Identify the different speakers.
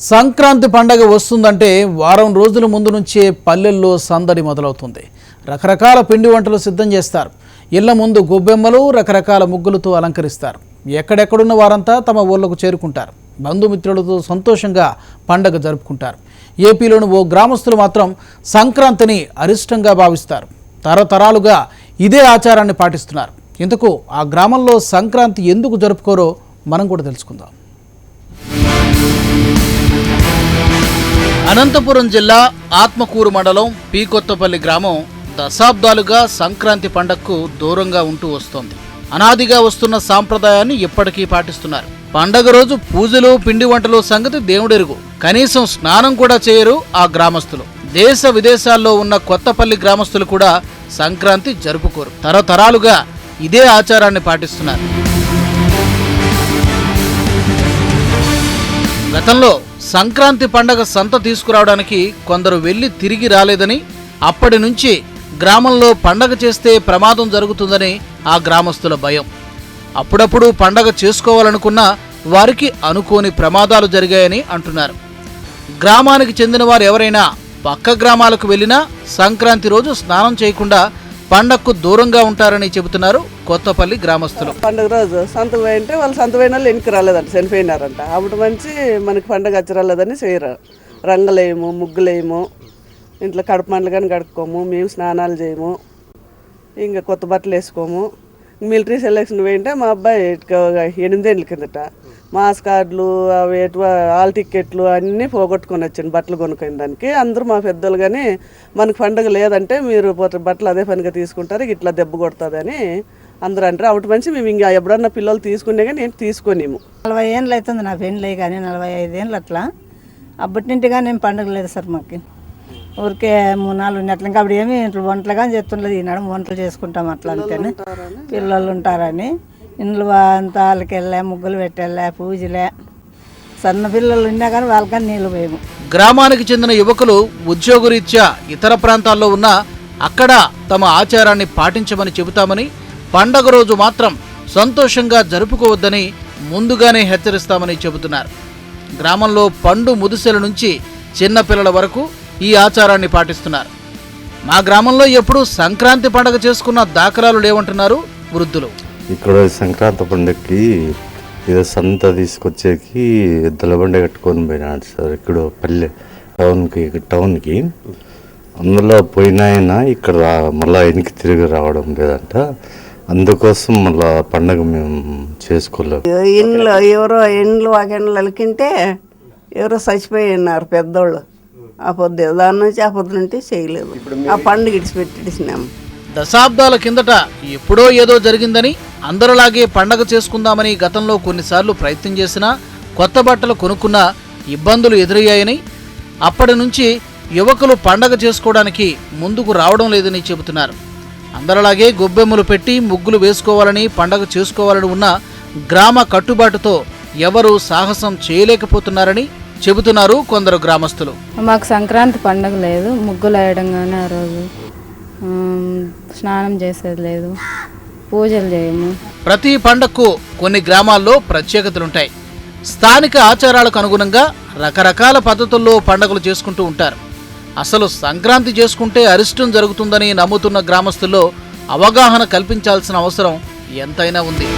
Speaker 1: సంక్రాంతి పండగ వస్తుందంటే వారం రోజుల ముందు నుంచే పల్లెల్లో సందడి మొదలవుతుంది. రకరకాల పిండి వంటలు సిద్ధం చేస్తారు. ఇళ్ళ ముందు గొబ్బెమ్మలు రకరకాల ముగ్గులతో అలంకరిస్తారు. ఎక్కడెక్కడున్న వారంతా తమ ఊళ్ళకు చేరుకుంటారు. బంధుమిత్రులతో సంతోషంగా పండగ జరుపుకుంటారు. ఏపీలోని ఓ గ్రామస్తులు మాత్రం సంక్రాంతిని అరిష్టంగా భావిస్తారు. తరతరాలుగా ఇదే ఆచారాన్ని పాటిస్తున్నారు. ఇందుకు ఆ గ్రామంలో సంక్రాంతి ఎందుకు జరుపుకోరో మనం కూడా తెలుసుకుందాం. అనంతపురం జిల్లా ఆత్మకూరు మండలం పీకొత్తపల్లి గ్రామం దశాబ్దాలుగా సంక్రాంతి పండగకు దూరంగా ఉంటూ వస్తోంది. అనాదిగా వస్తున్న సాంప్రదాయాన్ని ఇప్పటికీ పాటిస్తున్నారు. పండగ రోజు పూజలు పిండి వంటలు సంగతి దేవుడెరుగు. కనీసం స్నానం కూడా చేయరు ఆ గ్రామస్తులు. దేశ విదేశాల్లో ఉన్న కొత్తపల్లి గ్రామస్తులు కూడా సంక్రాంతి జరుపుకోరు. తరతరాలుగా ఇదే ఆచారాన్ని పాటిస్తున్నారు. గతంలో సంక్రాంతి పండగ సంత తీసుకురావడానికి కొందరు వెళ్ళి తిరిగి రాలేదని అప్పటి నుంచి గ్రామంలో పండగ చేస్తే ప్రమాదం జరుగుతుందని ఆ గ్రామస్తుల భయం. అప్పుడప్పుడు పండగ చేసుకోవాలనుకున్న వారికి అనుకోని ప్రమాదాలు జరిగాయని అంటున్నారు. గ్రామానికి చెందిన వారు ఎవరైనా పక్క గ్రామాలకు వెళ్ళినా సంక్రాంతి రోజు స్నానం చేయకుండా పండగకు దూరంగా ఉంటారని చెబుతున్నారు కొత్తపల్లి గ్రామస్తులు.
Speaker 2: పండుగ రోజు సంత పోయింటే వాళ్ళు సంత పోయిన వాళ్ళు వెనక్కి రాలేదంట చనిపోయినారంట. అప్పుడు మంచి మనకి పండుగ వచ్చి రాలేదని చేయరు. రంగులేయము ముగ్గులేయము ఇంట్లో కడుపు కానీ కడుక్కోము మేము స్నానాలు చేయము ఇంకా కొత్త బట్టలు వేసుకోము. మిలిటరీ సెలెక్షన్ పోయింటే మా అబ్బాయి ఎనిమిదేళ్ళ కిందట మాస్ కార్డులు అవి ఆల్ టికెట్లు అన్నీ పోగొట్టుకొని వచ్చాను బట్టలు కొనుక్కునే దానికి. అందరూ మా పెద్దలు కానీ మనకు పండుగ లేదంటే మీరు బట్టలు అదే పనిగా తీసుకుంటారు ఇట్లా దెబ్బ కొడుతుందని అందరూ అంటారు అప్పుడు మంచి మేము ఇంకా ఎప్పుడన్నా పిల్లలు తీసుకునే కానీ నేను తీసుకొనిము.
Speaker 3: నలభై ఏళ్ళు అవుతుంది నా పెళ్ళి కానీ నలభై ఐదు ఏళ్ళు అట్లా. అప్పటి నుండి కానీ ఏం పండుగ లేదు సార్ మాకు. ఊరికే మూడు నాలుగు నెలలు ఇంకా అప్పుడు ఏమి ఇంట్లో వంటలు కానీ చెప్తుండలేదు ఈనాడు. వంటలు చేసుకుంటాం అట్లా అంతేనే. పిల్లలు ఉంటారని. ఇంట్లో అంతా వాళ్ళకి వెళ్ళా ముగ్గులు పెట్టెళ్ళా పూజలే. సన్న పిల్లలు ఉన్నా కానీ వాళ్ళకని నీళ్ళు పోయము.
Speaker 1: గ్రామానికి చెందిన యువకులు ఉద్యోగరీత్యా ఇతర ప్రాంతాల్లో ఉన్న అక్కడ తమ ఆచారాన్ని పాటించమని చెబుతామని పండగ రోజు మాత్రం సంతోషంగా జరుపుకోవద్దని ముందుగానే హెచ్చరిస్తామని చెబుతున్నారు. గ్రామంలో పండు ముదుసెల నుంచి చిన్నపిల్లల వరకు ఈ ఆచారాన్ని పాటిస్తున్నారు. మా గ్రామంలో ఎప్పుడూ సంక్రాంతి పండగ చేసుకున్న దాఖలాలు లేవంటున్నారు వృద్ధులు.
Speaker 4: ఇక్కడ సంక్రాంతి పండుగకి ఏదో సంత తీసుకొచ్చేకి ఎద్దుల కట్టుకొని పోయినాడు సార్. ఇక్కడ పల్లె టౌన్కి టౌన్కి. అందులో పోయినాయన ఇక్కడ మళ్ళీ వెనక్కి తిరిగి రావడం లేదంట. అందుకోసం మళ్ళా పండగ మేము చేసుకోలేము
Speaker 2: ఇండ్లు ఎవరో ఇండ్లు వాకెండ్లు అలికింటే ఎవరో చచ్చిపోయి ఉన్నారు పెద్దోళ్ళు. ఆ పొద్దు దాని నుంచి ఆ పొద్దు నుండి చేయలేదు. ఆ పండుగ ఇడిచిపెట్టిసినాము
Speaker 1: దశాబ్దాల కిందట ఎప్పుడో ఏదో జరిగిందని అందరిలాగే పండగ చేసుకుందామని గతంలో కొన్నిసార్లు ప్రయత్నం చేసినా కొత్త బట్టలు కొనుక్కున్నా ఇబ్బందులు ఎదురయ్యాయని అప్పటి నుంచి యువకులు పండగ చేసుకోవడానికి ముందుకు రావడం లేదని చెబుతున్నారు. అందరిలాగే గొబ్బెమ్మలు పెట్టి ముగ్గులు వేసుకోవాలని పండగ చేసుకోవాలని ఉన్న గ్రామ కట్టుబాటుతో ఎవరూ సాహసం చేయలేకపోతున్నారని చెబుతున్నారు కొందరు గ్రామస్తులు.
Speaker 5: మాకు సంక్రాంతి పండగ లేదు. ముగ్గులు వేయడం కానీ ఆ రోజు స్నానం చేసేది లేదు. పూజలు చేయము.
Speaker 1: ప్రతి పండగకు కొన్ని గ్రామాల్లో ప్రత్యేకతలుంటాయి. స్థానిక ఆచారాలకు అనుగుణంగా రకరకాల పద్ధతుల్లో పండగలు చేసుకుంటూ ఉంటారు. అసలు సంక్రాంతి చేసుకుంటే అరిష్టం జరుగుతుందని నమ్ముతున్న గ్రామస్తుల్లో అవగాహన కల్పించాల్సిన అవసరం ఎంతైనా ఉంది.